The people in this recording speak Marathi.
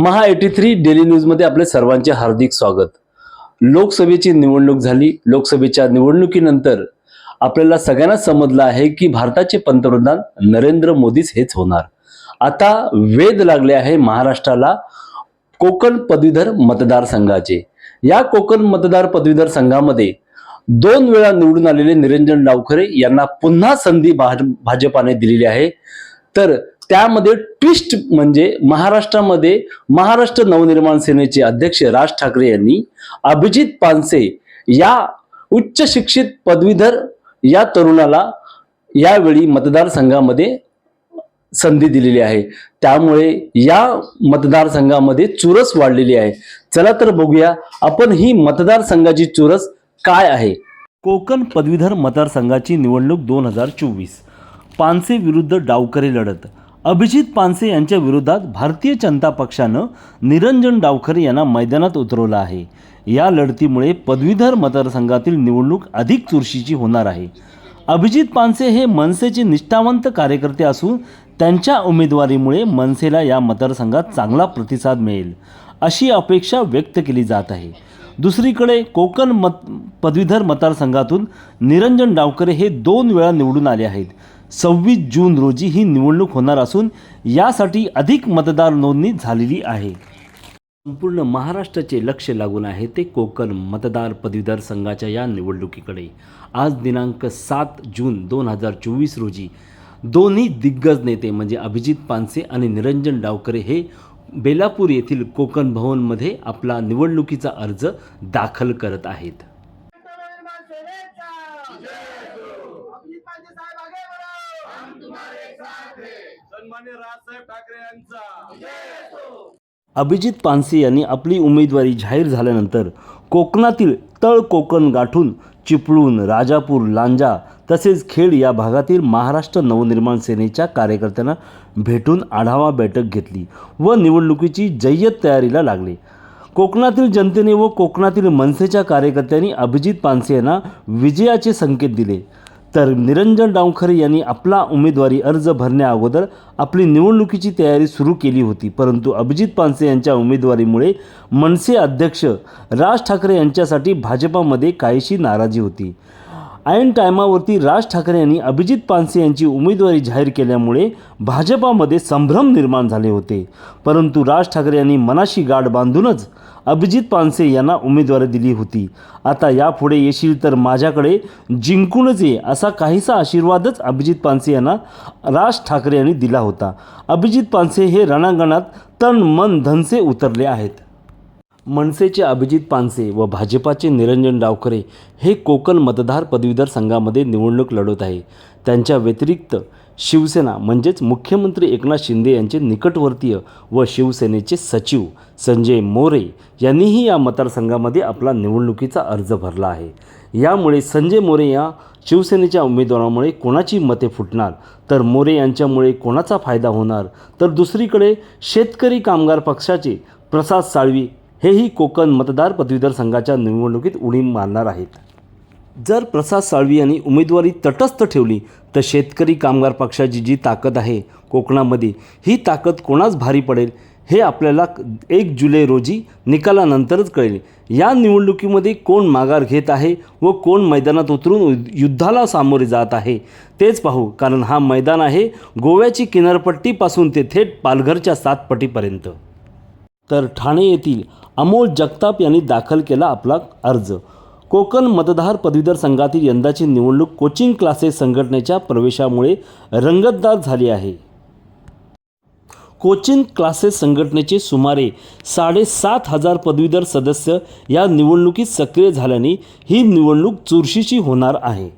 महा एटी थ्री डेली न्यूजमध्ये आपले सर्वांचे हार्दिक स्वागत. लोकसभेची निवडणूक झाली. लोकसभेच्या निवडणुकीनंतर आपल्याला सगळ्यांना समजलं आहे की भारताचे पंतप्रधान नरेंद्र मोदीच हेच होणार. आता वेध लागले आहे महाराष्ट्राला कोकण पदवीधर मतदारसंघाचे या कोकण मतदार पदवीधर संघामध्ये दोन वेळा निवडून आलेले निरंजन डावखरे यांना पुन्हा संधी भाज- भाजपाने दिलेली आहे. तर त्यामध्ये ट्विस्ट म्हणजे महाराष्ट्रामध्ये महाराष्ट्र नवनिर्माण सेनेचे अध्यक्ष राज ठाकरे यांनी अभिजित पानसे या उच्च शिक्षित पदवीधर या तरुणाला यावेळी मतदारसंघामध्ये संधी दिलेली आहे. त्यामुळे या मतदारसंघामध्ये चुरस वाढलेली आहे. चला तर बघूया आपण ही मतदारसंघाची चुरस काय आहे. कोकण पदवीधर मतदारसंघाची निवडणूक दोन हजार चोवीस. पानसे विरुद्ध डावकरे लढत. अभिजित पानसे यांच्या विरोधात भारतीय जनता पक्षानं निरंजन डावखरे यांना मैदानात उतरवलं आहे. या लढतीमुळे पदवीधर मतदारसंघातील निवडणूक अधिक चुरशीची होणार आहे. अभिजित पानसे हे मनसेचे निष्ठावंत कार्यकर्ते असून त्यांच्या उमेदवारीमुळे मनसेला या मतदारसंघात चांगला प्रतिसाद मिळेल अशी अपेक्षा व्यक्त केली जात आहे. दुसरीकडे कोकण मत पदवीधर मतदारसंघातून निरंजन डावकरे हे दोन वेळा निवडून आले आहेत. सव्वीस जून रोजी ही निवडणूक होणार असून यासाठी अधिक मतदार नोंदणी झालेली आहे. संपूर्ण महाराष्ट्राचे लक्ष लागून आहे ते कोकण मतदार पदवीधर संघाच्या या निवडणुकीकडे. आज दिनांक सात जून दोन हजार चोवीस रोजी दोन्ही दिग्गज नेते म्हणजे अभिजित पानसे आणि निरंजन डावकरे हे बेलापूर येथील कोकण भवनमध्ये आपला निवडणुकीचा अर्ज दाखल करत आहेत. सन्मान्य राजसाहेब ठाकरे यांचा. अभिजित पानसे यांनी आपली उमेदवारी जाहीर झाल्यानंतर कोकणातील तळ कोकण गाठून चिपळूण राजापूर लांजा तसेच खेड या भागातील महाराष्ट्र नवनिर्माण सेनेच्या कार्यकर्त्यांना भेटून आढावा बैठक घेतली व निवडणुकीची जय्यत तयारीला लागले. कोकणातील जनतेने व कोकणातील मनसेच्या कार्यकर्त्यांनी अभिजित पानसे यांना विजयाचे संकेत दिले. तर निरंजन डावखरे यांनी आपला उमेदवारी अर्ज भरण्याअगोदर आपली निवडणुकीची तयारी सुरू केली होती. परंतु अभिजित पानसे यांच्या उमेदवारीमुळे मनसे अध्यक्ष राज ठाकरे यांच्यासाठी भाजपामध्ये काहीशी नाराजी होती. ऐन टायमावरती राज ठाकरे यांनी अभिजित पानसे यांची उमेदवारी जाहीर केल्यामुळे भाजपामध्ये संभ्रम निर्माण झाले होते. परंतु राज ठाकरे यांनी मनाशी गाठ बांधूनच अभिजित पानसे यांना उमेदवारी दिली होती. आता यापुढे येशील तर माझ्याकडे जिंकूनच ये असा काहीसा आशीर्वादच अभिजित पानसे यांना राज ठाकरे यांनी दिला होता. अभिजित पानसे हे रणांगणात तन मन धनसे उतरले आहेत. मनसेचे अभिजित पानसे व भाजपाचे निरंजन डावखरे हे कोकण मतदार पदवीधर संघामध्ये निवडणूक लढवत आहे. त्यांच्या व्यतिरिक्त शिवसेना म्हणजेच मुख्यमंत्री एकनाथ शिंदे यांचे निकटवर्तीय व शिवसेनेचे सचिव संजय मोरे यांनीही या मतदारसंघामध्ये आपला निवडणुकीचा अर्ज भरला आहे. यामुळे संजय मोरे या शिवसेनेच्या उमेदवारामुळे कोणाची मते फुटणार? तर मोरे यांच्यामुळे कोणाचा फायदा होणार? तर दुसरीकडे शेतकरी कामगार पक्षाचे प्रसाद साळवी हेही कोकण मतदार पदवीधर संघाच्या निवडणुकीत उडी मारणार आहेत. जर प्रसाद साळवी यांनी उमेदवारी तटस्थ ठेवली तर शेतकरी कामगार पक्षाची जी ताकद आहे कोकणामध्ये ही ताकद कोणाच भारी पडेल हे आपल्याला एक जुलै रोजी निकालानंतरच कळेल. या निवडणुकीमध्ये कोण माघार घेत आहे व कोण मैदानात उतरून युद्धाला सामोरे जात आहे तेच पाहू. कारण हा मैदान आहे गोव्याची किनारपट्टीपासून ते थेट पालघरच्या सातपटीपर्यंत. तर ठाणे येथील अमोल जगताप यांनी दाखल केला आपला अर्ज. कोकण मतदार पदवीधर संघातील यंदाची निवडणूक कोचिंग क्लासेस संघटनेच्या प्रवेशामुळे रंगतदार झाली आहे. कोचिंग क्लासेस संघटनेचे सुमारे साडेसात हजार पदवीधर सदस्य या निवडणुकीत सक्रिय झाल्याने ही निवडणूक चुरशीची होणार आहे.